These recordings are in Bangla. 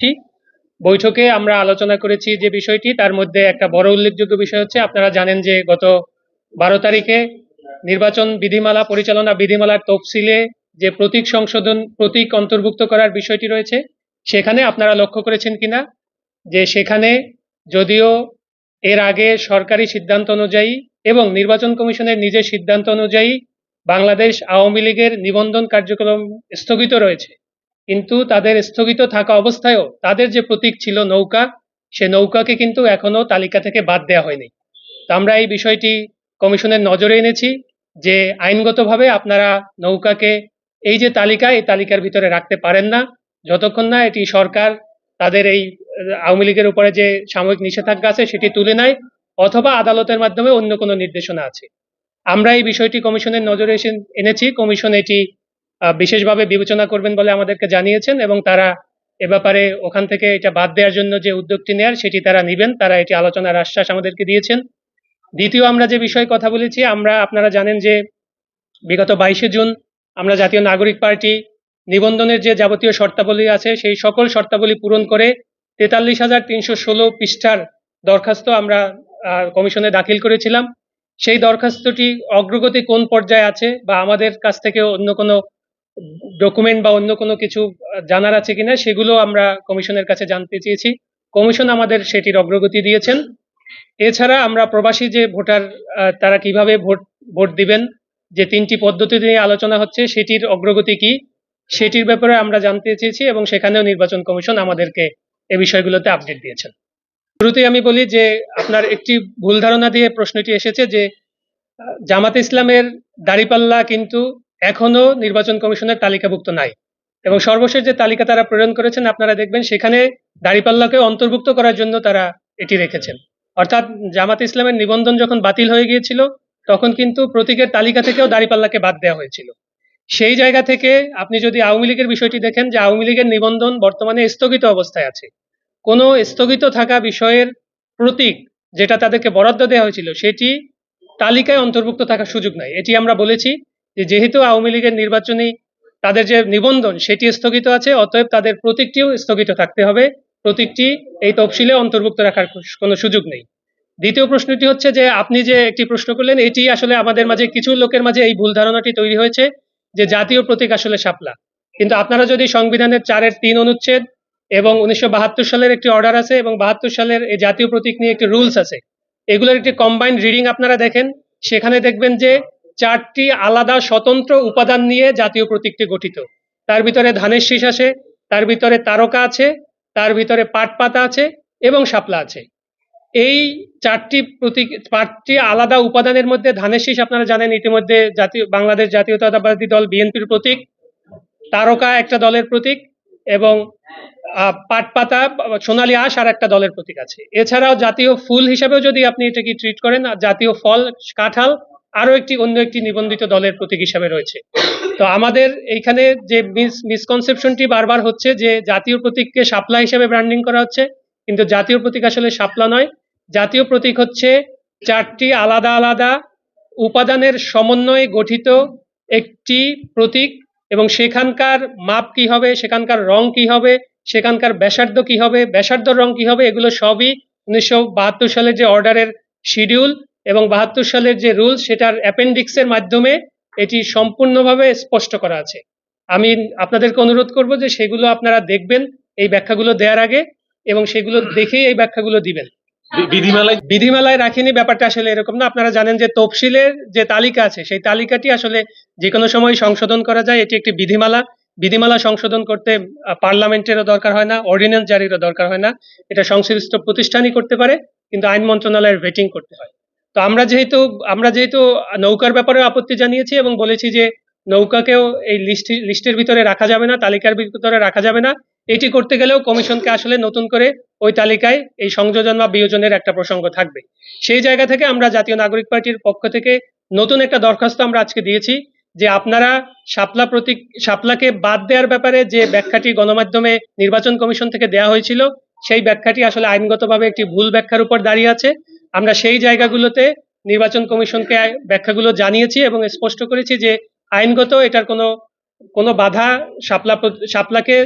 ঠিক বৈঠকে আমরা আলোচনা করেছি যে বিষয়টি। তার মধ্যে একটা বড় উল্লেখযোগ্য বিষয় হচ্ছে, আপনারা জানেন যে গত বারো তারিখে নির্বাচন বিধিমালা পরিচালনা বিধিমালার তফসিলে যে প্রতীক সংশোধন, প্রতীক অন্তর্ভুক্ত করার বিষয়টি রয়েছে, সেখানে আপনারা লক্ষ্য করেছেন কিনা? যে সেখানে যদিও এর আগে সরকারি সিদ্ধান্ত অনুযায়ী এবং নির্বাচন কমিশনের নিজের সিদ্ধান্ত অনুযায়ী বাংলাদেশ আওয়ামী লীগের নিবন্ধন কার্যক্রম স্থগিত রয়েছে। কিন্তু তাদের স্থগিত থাকা অবস্থায়ও তাদের যে প্রতীক ছিল নৌকা, সে নৌকাকে কিন্তু এখনও তালিকা থেকে বাদ দেওয়া হয়নি। তো আমরা এই বিষয়টি কমিশনের নজরে এনেছি যে আইনগতভাবে আপনারা নৌকাকে এই যে তালিকা, এই তালিকার ভিতরে রাখতে পারেন না। যতক্ষণ না এটি সরকার তাদের এই, আওয়ামী লীগের উপরে যে সাময়িক নিষেধাজ্ঞা আছে সেটি তুলে নেয় অথবা আদালতের মাধ্যমে অন্য কোনো নির্দেশনা আছে। আমরা এই বিষয়টি কমিশনের নজরে এসে এনেছি। কমিশন এটি বিশেষভাবে বিবেচনা করবেন বলে আমাদেরকে জানিয়েছেন এবং তারা এ ব্যাপারে ওখান থেকে এটা বাদ দেওয়ার জন্য যে উদ্যোগটি নেয়ার সেটি তারা নেবেন, তারা এটি আলোচনার আশ্বাস আমাদেরকে দিয়েছেন। দ্বিতীয় আমরা যে বিষয়ে কথা বলেছি, আমরা আপনারা জানেন যে বিগত বাইশে জুন আমরা জাতীয় নাগরিক পার্টি নিবন্ধনের যে যাবতীয় শর্তাবলী আছে, সেই সকল শর্তাবলী পূরণ করে তেতাল্লিশ হাজার তিনশো ষোলো পৃষ্ঠার দরখাস্ত আমরা কমিশনে দাখিল করেছিলাম। সেই দরখাস্তটি অগ্রগতি কোন পর্যায়ে আছে বা আমাদের কাছ থেকে অন্য কোনো ডকুমেন্ট বা অন্য কোনো কিছু জানার আছে কিনা সেগুলো আমরা কমিশনের কাছে জানতে চেয়েছি। কমিশন আমাদের সেটির অগ্রগতি দিয়েছেন। এছাড়া আমরা প্রবাসী যে ভোটার তারা কীভাবে ভোট ভোট দিবেন, যে তিনটি পদ্ধতি নিয়ে আলোচনা হচ্ছে, সেটির অগ্রগতি কি, সেটির ব্যাপারে আমরা জানতে চেয়েছি এবং সেখানেও নির্বাচন কমিশন আমাদেরকে এ বিষয়গুলোতে আপডেট দিয়েছেন। শুরুতেই আমি বলি যে, আপনার একটি ভুল ধারণা দিয়ে প্রশ্নটি এসেছে যে জামাত ইসলামের দাড়িপাল্লা কিন্তু এখনও নির্বাচন কমিশনের তালিকাভুক্ত নাই। এবং সর্বশেষ যে তালিকা তারা প্রেরণ করেছেন, আপনারা দেখবেন সেখানে দাড়িপাল্লাকে অন্তর্ভুক্ত করার জন্য তারা এটি রেখেছেন। অর্থাৎ জামাত ইসলামের নিবন্ধন যখন বাতিল হয়ে গিয়েছিল, তখন কিন্তু প্রতীকের তালিকা থেকেও দাড়িপাল্লাকে বাদ দেওয়া হয়েছিল। সেই জায়গা থেকে আপনি যদি আওয়ামী লীগের বিষয়টি দেখেন যে আওয়ামী লীগের নিবন্ধন বর্তমানে স্থগিত অবস্থায় আছে, কোনো স্থগিত থাকা বিষয়ের প্রতীক যেটা তাদেরকে বরাদ্দ দেওয়া হয়েছিল, সেটি তালিকায় অন্তর্ভুক্ত থাকার সুযোগ নাই। এটি আমরা বলেছি যে যেহেতু আওয়ামী লীগের নির্বাচনী তাদের যে নিবন্ধন, সেটি স্থগিত আছে, অতএব তাদের প্রতীকটিও স্থগিত থাকতে হবে। প্রতীকটি এই তফসিলে অন্তর্ভুক্ত রাখার কোনো সুযোগ নেই। দ্বিতীয় প্রশ্নটি হচ্ছে যে, আপনি যে একটি প্রশ্ন করলেন, এটি আসলে আমাদের মাঝে, কিছু লোকের মাঝে এই ভুল ধারণাটি তৈরি হয়েছে যে জাতীয় প্রতীক আসলে শাপলা। কিন্তু আপনারা যদি সংবিধানের চারের তিন অনুচ্ছেদ এবং উনিশশো বাহাত্তর সালের একটি অর্ডার আছে এবং বাহাত্তর সালের এই জাতীয় প্রতীক নিয়ে একটি রুলস আছে, এগুলোর একটি কম্বাইন্ড রিডিং আপনারা দেখেন, সেখানে দেখবেন যে চারটি আলাদা স্বতন্ত্র উপাদান নিয়ে জাতীয় প্রতীকটি গঠিত। তার ভিতরে ধানের শীষ আছে, তার ভিতরে তারকা আছে, তার ভিতরে পাট পাতা আছে এবং শাপলা আছে। এই চারটি প্রতীক, চারটি আলাদা উপাদানের মধ্যে ধানের শীষ আপনারা জানেন, ইতিমধ্যে জাতীয়, বাংলাদেশ জাতীয়তাবাদী দল বিএনপির প্রতীক, তারকা একটা দলের প্রতীক এবং পাট পাতা, সোনালী আঁশ আর একটা দলের প্রতীক আছে। এছাড়াও জাতীয় ফুল হিসাবেও যদি আপনি এটাকে ট্রিট করেন, জাতীয় ফল, কাঁঠাল আরও একটি, অন্য একটি নিবন্ধিত দলের প্রতীক হিসাবে রয়েছে। তো আমাদের এইখানে যে মিস মিসকনসেপশনটি বারবার হচ্ছে যে জাতীয় প্রতীককে শাপলা হিসেবে ব্র্যান্ডিং করা হচ্ছে, কিন্তু জাতীয় প্রতীক আসলে শাপলা নয়। জাতীয় প্রতীক হচ্ছে চারটি আলাদা আলাদা উপাদানের সমন্বয়ে গঠিত একটি প্রতীক, এবং সেখানকার মাপ কি হবে, সেখানকার রং কি হবে, সেখানকার ব্যাসার্ধ কি হবে ব্যাসার্ধ রং কি হবে, এগুলো সবই উনিশশো সালের যে অর্ডারের শিডিউল এবং বাহাত্তর সালের যে রুল সেটার অ্যাপেন্ডিক্সের মাধ্যমে এটি সম্পূর্ণভাবে স্পষ্ট করা আছে। আমি আপনাদেরকে অনুরোধ করব যে সেগুলো আপনারা দেখবেন এই ব্যাখ্যাগুলো দেওয়ার আগে এবং সেগুলো দেখেই এই ব্যাখ্যাগুলো দিবেন। বিধিমালায় বিধিমালায় রাখিনি ব্যাপারটা আসলে এরকম না। আপনারা জানেন যে তফসিলের যে তালিকা আছে সেই তালিকাটি আসলে যে কোনো সময় সংশোধন করা যায়। এটি একটি বিধিমালা। বিধিমালা সংশোধন করতে পার্লামেন্টেরও দরকার হয় না অর্ডিন্যান্স জারিরও দরকার হয় না। এটা সংশ্লিষ্ট প্রতিষ্ঠানই করতে পারে কিন্তু আইন মন্ত্রণালয়ের ভেটিং করতে হয়। তো আমরা যেহেতু আমরা যেহেতু নৌকার ব্যাপারে আপত্তি জানিয়েছি এবং বলেছি যে নৌকাকেও এই লিস্ট লিস্টের ভিতরে রাখা যাবে না, তালিকার ভিতরে রাখা যাবে না, এটি করতে গেলেও কমিশনকে আসলে নতুন করে ওই তালিকায় এই সংযোজন বা বিয়োজনের একটা প্রসঙ্গ থাকবে। সেই জায়গা থেকে আমরা জাতীয় নাগরিক পার্টির পক্ষ থেকে নতুন একটা দরখাস্ত আমরা আজকে দিয়েছি যে আপনারা শাপলা প্রতীক শাপলাকে বাদ দেওয়ার ব্যাপারে যে ব্যাখ্যাটি গণমাধ্যমে নির্বাচন কমিশন থেকে দেওয়া হয়েছিল, সেই ব্যাখ্যাটি আসলে আইনগতভাবে একটি ভুল ব্যাখ্যার উপর দাঁড়িয়ে আছে। আমরা সেই জায়গাগুলোতে নির্বাচন কমিশনকে ব্যাখ্যাগুলো জানিয়েছি এবং স্পষ্ট করেছি যে আইনগত এটার কোনো কোনো বাধা শাপলা প্র- শাপলাকে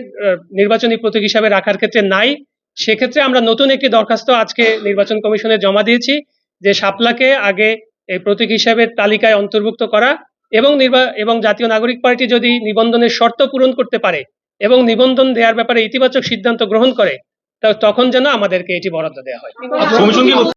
নির্বাচনী প্রতীক হিসাবে রাখার ক্ষেত্রে নাই সেক্ষেত্রে আমরা নতুন একটি দরখাস্ত আজকে নির্বাচন কমিশনে জমা দিয়েছি যে শাপলাকে আগে এই প্রতীক হিসাবে তালিকায় অন্তর্ভুক্ত করা এবং নির্বা, এবং জাতীয় নাগরিক পার্টি যদি নিবন্ধনের শর্ত পূরণ করতে পারে এবং নিবন্ধন দেওয়ার ব্যাপারে ইতিবাচক সিদ্ধান্ত গ্রহণ করে তখন যেন আমাদেরকে এটি বরাদ্দ দেওয়া হয় বলছে?